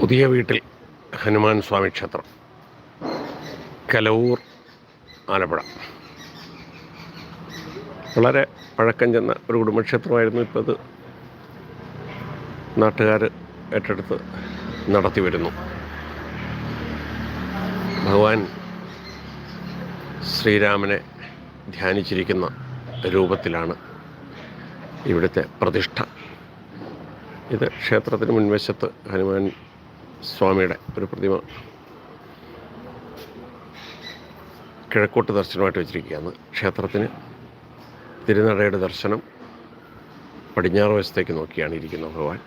പുതിയ വീട്ടിൽ ഹനുമാൻ സ്വാമി ക്ഷേത്രം. കലവൂർ ആലപ്പുഴ. വളരെ പഴക്കം ചെന്ന ഒരു കുടുംബക്ഷേത്രമായിരുന്നു ഇപ്പോൾ അത്. നാട്ടുകാർ ഏറ്റെടുത്ത് നടത്തി വരുന്നു. ഭഗവാൻ ശ്രീരാമനെ ധ്യാനിച്ചിരിക്കുന്ന രൂപത്തിലാണ് ഇവിടുത്തെ പ്രതിഷ്ഠ. ഇത് ക്ഷേത്രത്തിന് മുൻവശത്ത് ഹനുമാൻ സ്വാമിയുടെ ഒരു പ്രതിമ കിഴക്കോട്ട് ദർശനമായിട്ട് വെച്ചിരിക്കുകയാണ്. ക്ഷേത്രത്തിന് തിരുനടയുടെ ദർശനം പടിഞ്ഞാറ് വശത്തേക്ക് നോക്കിയാണ് ഇരിക്കുന്നത് ഭഗവാൻ.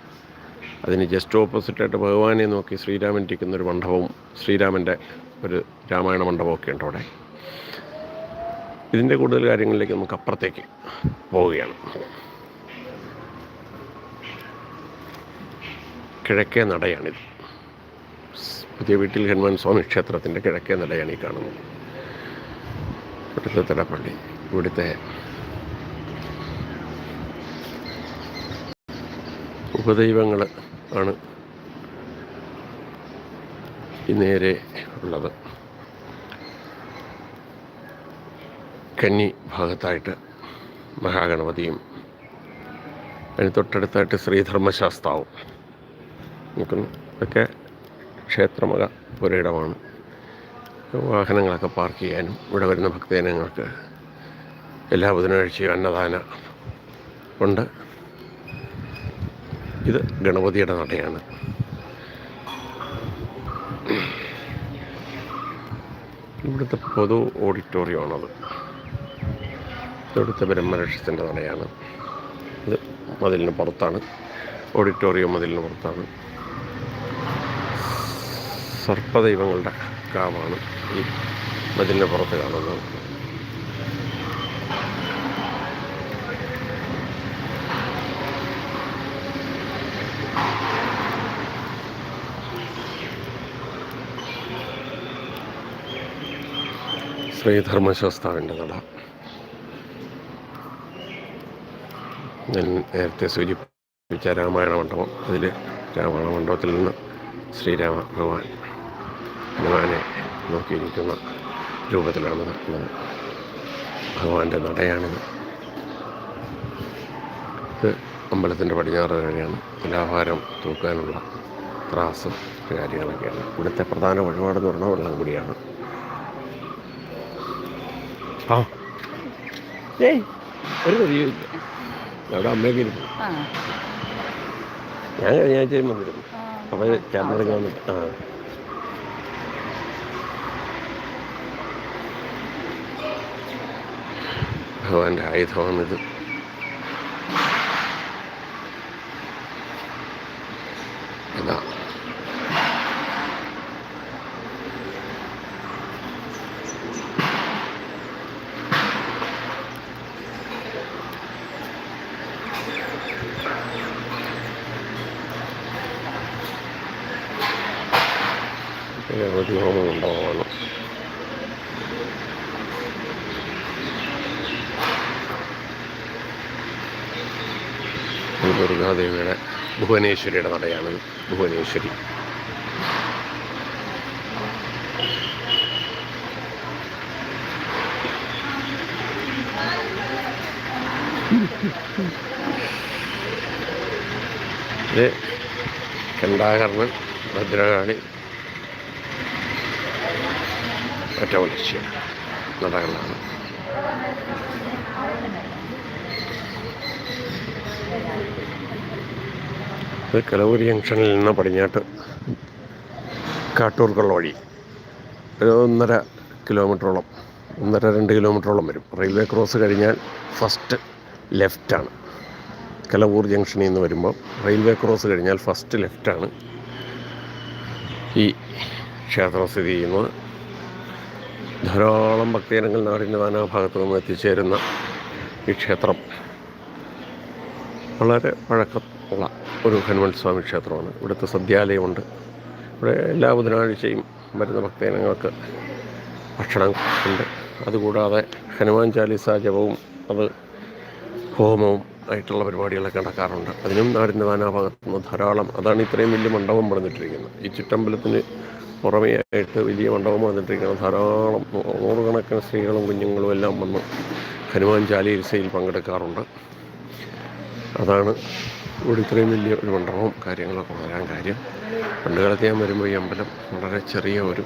അതിന് ജസ്റ്റ് ഓപ്പോസിറ്റായിട്ട് ഭഗവാനെ നോക്കി ശ്രീരാമൻ ഇരിക്കുന്ന ഒരു മണ്ഡപവും ശ്രീരാമന്റെ ഒരു രാമായണ മണ്ഡപമൊക്കെ ഉണ്ട് അവിടെ. ഇതിന്റെ കൂടുതൽ കാര്യങ്ങളിലേക്ക് നമുക്ക് അപ്പുറത്തേക്ക് പോവുകയാണ്. കിഴക്കേ നടയാണിത്. പുതിയ വീട്ടിൽ ഹനുമാൻ സ്വാമി ക്ഷേത്രത്തിന്റെ കിഴക്കേ നിലയാണ് ഈ കാണുന്നത്. ഇവിടുത്തെ പള്ളി ഇവിടുത്തെ ഉപദൈവങ്ങൾ ആണ് ഈ നേരെ ഉള്ളത്. കന്നി ഭാഗത്തായിട്ട് മഹാഗണപതിയും അതിന് തൊട്ടടുത്തായിട്ട് ശ്രീധർമ്മശാസ്താവും. നിൽക്കുന്നു. ഇതൊക്കെ ക്ഷേത്രമക പുരയിടമാണ്. വാഹനങ്ങളൊക്കെ പാർക്ക് ചെയ്യാനും ഇവിടെ വരുന്ന ഭക്തജനങ്ങൾക്ക് എല്ലാ ബുധനാഴ്ചയും അന്നദാന ഉണ്ട്. ഇത് ഗണപതിയുടെ നടയാണ്. ഇവിടുത്തെ പൊതു ഓഡിറ്റോറിയമാണത് ഇവിടുത്തെ ബ്രഹ്മരക്ഷത്തിന്റെ നടയാണ്. ഇത് മതിലിന് പുറത്താണ്. ഓഡിറ്റോറിയം മതിലിന് പുറത്താണ്. സർപ്പദൈവങ്ങളുടെ കാവാണ് ഈ മതിലിന് പുറത്ത് കാണുന്നത്. ശ്രീധർമ്മശാസ്താവിന്റെ നട. ഞാൻ നേരത്തെ സൂചിപ്പിച്ച രാമായണ മണ്ഡപം. അതിൽ രാമായണ മണ്ഡപത്തിൽ നിന്ന് ശ്രീരാമ ഭഗവാൻ ഹനുമാനെ നോക്കിയിരിക്കുന്ന രൂപത്തിലാണ് നിൽക്കുന്നത് ഭഗവാന്റെ നടയാണിത്. ഇത് അമ്പലത്തിന്റെ പടിഞ്ഞാറ് കഴിയാണ് തുലാഭാരം തൂക്കാനുള്ള ത്രാസും കാര്യങ്ങളൊക്കെയാണ്. ഇവിടുത്തെ പ്രധാന വഴിപാടെന്ന് പറഞ്ഞാൽ വെള്ളം കൂടിയാണ്. ആ. ഏയ് ഒരു അവിടെ അമ്മയൊക്കെ ഇരുന്നു ആ. ഞാൻ കഴിഞ്ഞ ആഴ്ചയും വന്നിരുന്നു. അപ്പോൾ ചേർന്നിറങ്ങി വന്നിട്ട് ആ. ഭഗവാന്റെ ആയുധമാണിത് ഇതാ ഗണപതി ഹോമം ഉണ്ടാവുകയാണ് ദുർഗാദേവിയുടെ ഭുവനേശ്വരിയുടെ നടയാണ് ഭുവനേശ്വരി. കണ്ടാകർണൻ ഭദ്രകാളി ഒറ്റവലക്ഷ്യം നടകളാണ്. ഇത് ജംഗ്ഷനിൽ നിന്ന് പടിഞ്ഞാട്ട് കാട്ടൂർക്കുള്ള വഴി. ഒരു ഒന്നര കിലോമീറ്ററോളം ഒന്നര രണ്ട് കിലോമീറ്ററോളം വരും. റെയിൽവേ ക്രോസ് കഴിഞ്ഞാൽ ഫസ്റ്റ് ലെഫ്റ്റാണ് കിളവൂർ ജംഗ്ഷനിൽ നിന്ന് വരുമ്പോൾ റെയിൽവേ ക്രോസ് കഴിഞ്ഞാൽ ഫസ്റ്റ് ലെഫ്റ്റാണ് ഈ ക്ഷേത്രം സ്ഥിതി ചെയ്യുന്നത്. ധാരാളം ഭക്തജനങ്ങൾ നാടിന്റെ നാനാഭാഗത്തു നിന്ന് എത്തിച്ചേരുന്ന ഈ ക്ഷേത്രം. വളരെ പഴക്കമുള്ള ഒരു ഹനുമാൻ സ്വാമി ക്ഷേത്രമാണ്. ഇവിടുത്തെ സദ്യാലയമുണ്ട്. ഇവിടെ എല്ലാ ബുധനാഴ്ചയും വരുന്ന ഭക്തജനങ്ങൾക്ക് ഭക്ഷണം ഉണ്ട്. അതുകൂടാതെ ഹനുമാൻ ചാലീസ ജപവും അത് ഹോമവും ആയിട്ടുള്ള പരിപാടികളൊക്കെ നടക്കാറുണ്ട്. അതിനും നാടിന്റെ നാനാഭാഗത്തു നിന്ന് ധാരാളം അതാണ് ഇത്രയും വലിയ മണ്ഡപം പണിതിട്ടിരിക്കുന്നത്. ഈ ചുറ്റമ്പലത്തിന് പുറമെയായിട്ട് വലിയ മണ്ഡപം വന്നിട്ടിരിക്കുന്നത് ധാരാളം നൂറുകണക്കിന് സ്ത്രീകളും കുഞ്ഞുങ്ങളും എല്ലാം വന്ന് ഹനുമാൻ ചാലീസയിൽ പങ്കെടുക്കാറുണ്ട്. അതാണ് ഇവിടെ ഇത്രയും വലിയ ഒരു മണ്ഡപവും കാര്യങ്ങളൊക്കെ വരാൻ കാര്യം പണ്ട് കാലത്ത് ഞാൻ വരുമ്പോൾ ഈ അമ്പലം വളരെ ചെറിയ ഒരു